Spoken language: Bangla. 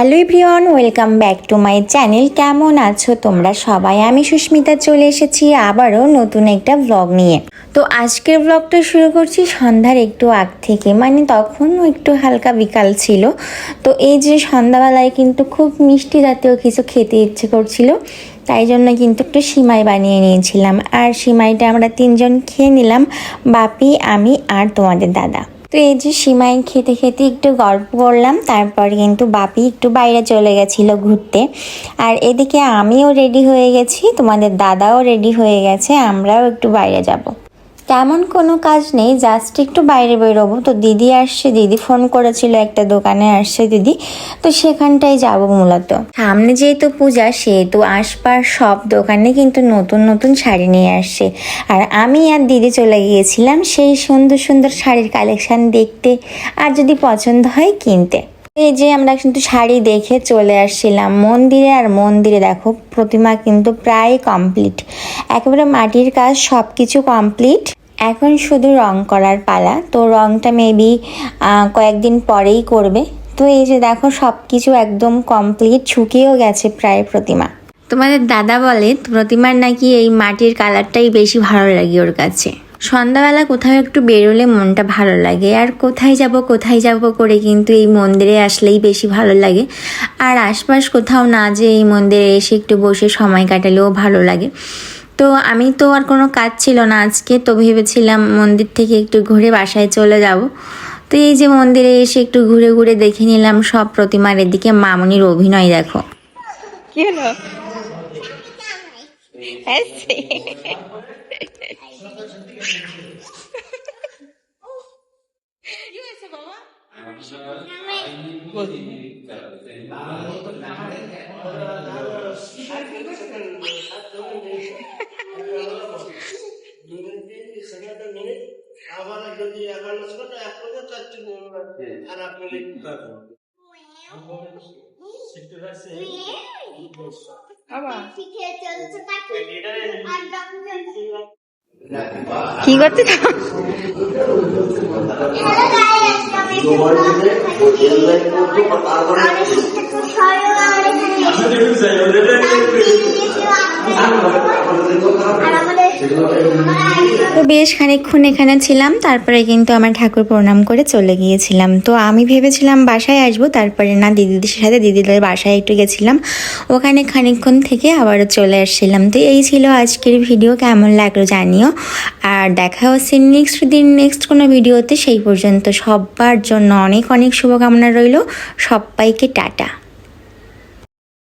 Hello everyone, welcome back to my channel. কেমন আছো তোমরা সবাই? আমি সুস্মিতা, চলে এসেছি আবারও নতুন একটা ব্লগ নিয়ে। তো আজকের ব্লগটা শুরু করছি সন্ধ্যার একটু আগ থেকে। মানে তখনও একটু হালকা বিকাল ছিল। তো এই যে সন্ধ্যাবেলায় কিন্তু খুব মিষ্টি জাতীয় কিছু খেতে ইচ্ছে করছিল, তাই জন্য কিন্তু একটু সিমাই বানিয়ে নিয়েছিলাম। আর সিমাইটা আমরা তিনজন খেয়ে নিলাম, বাপি, আমি আর তোমাদের দাদা। তো এই যে সিমাই খেতে খেতে একটু গল্প করলাম, তারপর কিন্তু বাপি একটু বাইরে চলে গেছিল ঘুরতে আর এদিকে আমিও রেডি হয়ে গেছি, তোমাদের দাদাও রেডি হয়ে গেছে, আমরাও একটু বাইরে যাব। তেমন কোনো কাজ নেই জাস্ট একটু বাইরে বেরোবো। তো দিদি আসছে, দিদি ফোন করেছিল একটা দোকানে, আসছে দিদি। তো সেখানটাই যাব মূলত। সামনে যেহেতু পূজা, সেহেতু আশপাশ সব দোকানে কিন্তু নতুন নতুন শাড়ি নিয়ে আসছে। আর আমি আর দিদি চলে গিয়েছিলাম সেই সুন্দর সুন্দর শাড়ির কালেকশান দেখতে, আর যদি পছন্দ হয় কিনতে। এই যে আমরা কিন্তু শাড়ি দেখে চলে আসছিলাম মন্দিরে, আর মন্দিরে দেখো, প্রতিমা কিন্তু প্রায় কমপ্লিট একেবারে মাটির কাজ সব কিছু কমপ্লিট এখন শুধু রং করার পালা। তো রংটা মেবি কয়েকদিন পরেই করবে। তো এই যে দেখো সব কিছু একদম কমপ্লিট শুকিয়েও গেছে প্রায় প্রতিমা। তোমাদের দাদা বলে, প্রতিমার নাকি এই মাটির কালারটাই বেশি ভালো লাগে ওর কাছে। সন্ধ্যাবেলা কোথাও একটু বেরোলে মনটা ভালো লাগে। আর কোথায় যাব কোথায় যাব করে কিন্তু এই মন্দিরে আসলেই বেশি ভালো লাগে। আর আশপাশ কোথাও না যে এই মন্দিরে এসে একটু বসে সময় কাটালেও ভালো লাগে। তো আমি তো আর কোনো কাজ ছিল না আজকে, তো ভেবেছিলাম মন্দির থেকে একটু ঘুরে বাসায় চলে যাব তো এই যে মন্দিরে এসে একটু ঘুরে ঘুরে দেখে নিলাম, সব প্রতিমার এদিকে মামনির অভিনয় দেখো। যদি আর আপনি কি করতে তো বেশ খানিকক্ষণ এখানে ছিলাম, তারপরে কিন্তু আমার ঠাকুর প্রণাম করে চলে গিয়েছিলাম। তো আমি ভেবেছিলাম বাসায় আসব, তারপরে না, দিদিদের সাথে দিদিদের বাসায় একটু গেছিলাম। ওখানে খানিকক্ষণ থেকে আবারও চলে আসছিলাম। তো এই ছিল আজকের ভিডিও, কেমন লাগল জানিও। আর দেখা হচ্ছে নেক্সট দিন নেক্সট কোনো ভিডিওতে, সেই পর্যন্ত সবার জন্য অনেক অনেক শুভকামনা রইল। সবাইকে টাটা।